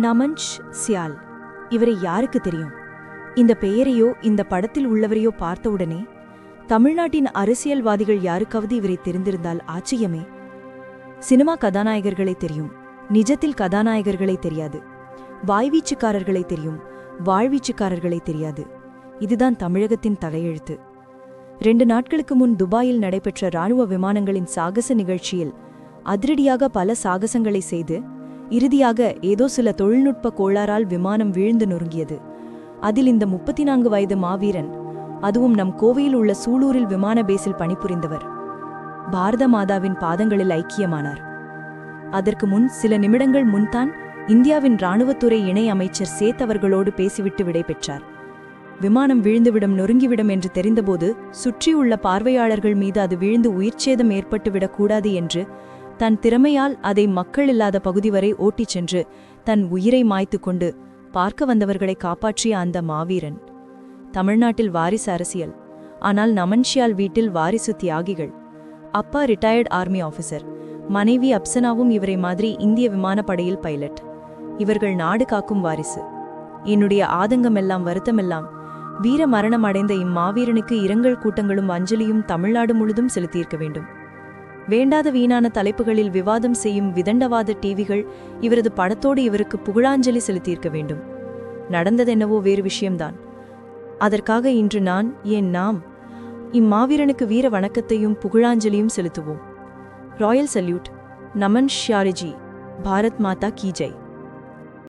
நமன்ஷ் சியால். இவரை யாருக்கு தெரியும்? இந்த பெயரையோ இந்த படத்தில் உள்ளவரையோ பார்த்தவுடனே தமிழ்நாட்டின் அரசியல்வாதிகள் யாருக்காவது இவரை தெரிந்திருந்தால் ஆச்சரியமே. சினிமா கதாநாயகர்களை தெரியும். நிஜத்தில் கதாநாயகர்களை தெரியாது. வாய்வீச்சுக்காரர்களை தெரியும். வாழ்வீச்சுக்காரர்களை தெரியாது. இதுதான் தமிழகத்தின் தலையெழுத்து. ரெண்டு நாட்களுக்கு முன் துபாயில் நடைபெற்ற ராணுவ விமானங்களின் சாகச நிகழ்ச்சியில் அதிரடியாக பல சாகசங்களை செய்து இறுதியாக ஏதோ சில தொழில்நுட்ப கோளாறால் விமானம் வீழ்ந்து நொறுங்கியது. அதில் இந்த முப்பத்தி நான்கு வயது மாவீரன் அதுவும் நம் கோவையில் உள்ள சூலூரில் விமான பேஸில் பணிபுரிந்தவர். பாரத மாதாவின் பாதங்களில் ஐக்கியமானார். அதற்கு முன் சில நிமிடங்கள் முன்தான் இந்தியாவின் இராணுவத்துறை இணை அமைச்சர் சேத் அவர்களோடு பேசிவிட்டு விடைபெற்றார் விமானம் விழுந்துவிடும் நொறுங்கிவிடும் என்று தெரிந்தபோது சுற்றியுள்ள பார்வையாளர்கள் மீது அது விழுந்து உயிர்ச்சேதம் ஏற்பட்டுவிடக் கூடாது என்று தன் திறமையால் அதை மக்கள் இல்லாத பகுதி வரை ஓட்டிச் சென்று தன் உயிரை மாய்த்து கொண்டு பார்க்க வந்தவர்களை காப்பாற்றிய அந்த மாவீரன். தமிழ்நாட்டில் வாரிசு அரசியல். ஆனால் நமன்ஷியால் வீட்டில் வாரிசு தியாகிகள். அப்பா ரிட்டையர்ட் ஆர்மி ஆஃபீஸர் மனைவி அப்சனாவும் இவரை மாதிரி இந்திய விமானப்படையில் பைலட் இவர்கள் நாடு காக்கும் வாரிசு. என்னுடைய ஆதங்கமெல்லாம் வருத்தமெல்லாம் வீர மரணம் அடைந்த இம்மாவீரனுக்கு இரங்கல் கூட்டங்களும் அஞ்சலியும் தமிழ்நாடு முழுதும் செலுத்தியிருக்க வேண்டும். வேண்டாத வீணான தலைப்புகளில் விவாதம் செய்யும் விதண்டவாத டிவிகள் இவரது படத்தோடு இவருக்கு புகழாஞ்சலி செலுத்தியிருக்க வேண்டும். நடந்ததென்னவோ வேறு விஷயம்தான். அதற்காக இன்று நான் ஏன் நாம் இம்மாவீரனுக்கு வீர வணக்கத்தையும் புகழாஞ்சலியும் செலுத்துவோம். Royal salute. நமன் ஷியாரிஜி. பாரத் மாதா கீஜை